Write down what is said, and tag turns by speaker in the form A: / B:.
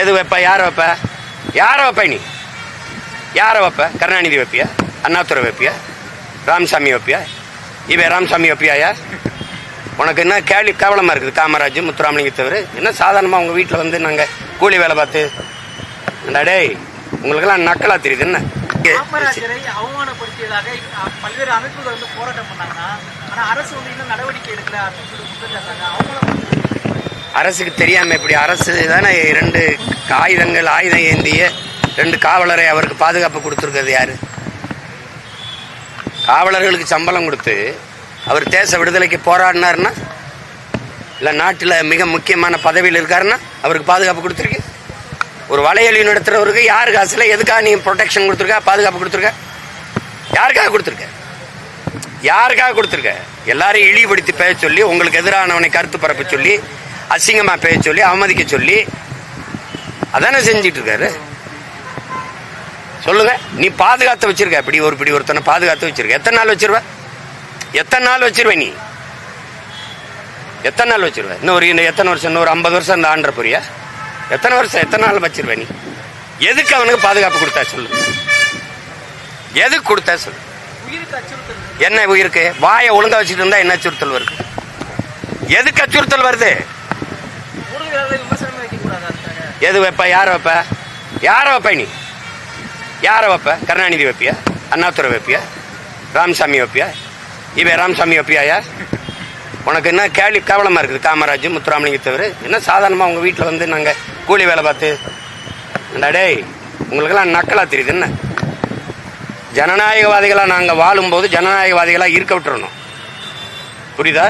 A: எது வைப்ப? யாரை வைப்ப? யாரை வைப்ப நீ? யாரை வைப்ப? கருணாநிதி வைப்பியா? அண்ணாத்துறை வைப்பியா? ராமசாமி வைப்பியா? இவன் ராமசாமி வைப்பியா யார் உனக்கு என்ன கேள்வி கேவலமாக இருக்குது? காமராஜ் முத்துராமலிங்க தவிர? என்ன சாதாரணமாக உங்கள் வீட்டில் வந்து நாங்கள் கூலி வேலை பார்த்து? ஏண்டா டேய் உங்களுக்கெல்லாம் நக்கலாக தெரியுது என்ன?
B: பல்வேறு அமைப்புகள் வந்து போராட்டம் பண்ணாங்கன்னா ஆனால் அரசு வந்து இன்னும் நடவடிக்கை எடுக்கல அப்படின்னு சொல்லி
A: அரசுக்கு தெரியாமல் இப்படி அரசு தானே ரெண்டு ஆயுதங்கள் ஆயுதம் ஏந்திய ரெண்டு காவலரை அவருக்கு பாதுகாப்பு கொடுத்துருக்கிறது யார்? காவலர்களுக்கு சம்பளம் கொடுத்து அவர் தேச விடுதலைக்கு போராடினாருன்னா இல்லை நாட்டில் மிக முக்கியமான பதவியில் இருக்காருன்னா அவருக்கு பாதுகாப்பு கொடுத்துருக்கு ஒரு வலையொலி நடத்துகிறவருக்கு யார் காசில் எதுக்காக நீ ப்ரொடெக்ஷன் கொடுத்துருக்க பாதுகாப்பு கொடுத்துருக்க? யாருக்காக கொடுத்துருக்க? யாருக்காக கொடுத்துருக்க? எல்லாரையும் இழிவுபடுத்தி பேச சொல்லி உங்களுக்கு எதிரானவனை கருத்து பரப்ப சொல்லி அசிங்கமா பேச சொல்லி அவமதிக்க சொல்லி அதானே செஞ்சிட்டு இருக்காரு சொல்லுங்க நீ பாதுகாத்து வச்சிருக்க. இப்படி ஒரு இப்படி ஒருத்தனை பாதுகாத்து வச்சிருக்க. எத்தனை நாள் வச்சிருவ? எத்தனை நாள் வச்சிருவ நீ? எத்தனை நாள் வச்சிருவ? இன்னும் ஒரு இன்னும் எத்தனை வருஷம்? இன்னும் ஒரு ஐம்பது வருஷம் இந்த ஆண்ட போறியா எத்தனை வருஷம் எத்தனை நாள் வச்சிருவ நீ? எதுக்கு அவனுக்கு பாதுகாப்பு கொடுத்தா சொல்லு. எதுக்கு கொடுத்தா சொல்லு? என்ன உயிருக்கு? வாயை ஒழுங்கா வச்சுட்டு இருந்தா என்ன அச்சுறுத்தல் வருது? எதுக்கு அச்சுறுத்தல் வருது? எது வைப்ப? யாரை வைப்ப? யாரை வைப்ப நீ? யாரை வைப்ப? கருணாநிதி வைப்பியா? அண்ணாதுரை வைப்பியா? ராமசாமி வைப்பியா? இவன் ராமசாமி வைப்பியாயா உனக்கு என்ன கேள்வி கேவலமாக இருக்குது? காமராஜ் முத்துராமலிங்க தவிர? என்ன சாதாரணமாக உங்கள் வீட்டில் வந்து நாங்கள் கூலி வேலை பார்த்து டேய் உங்களுக்கெல்லாம் நக்கலாக தெரியுது என்ன? ஜனநாயகவாதிகளாக நாங்கள் வாழும்போது ஜனநாயகவாதிகளாக இருக்க விட்டுறணும். புரியுதா?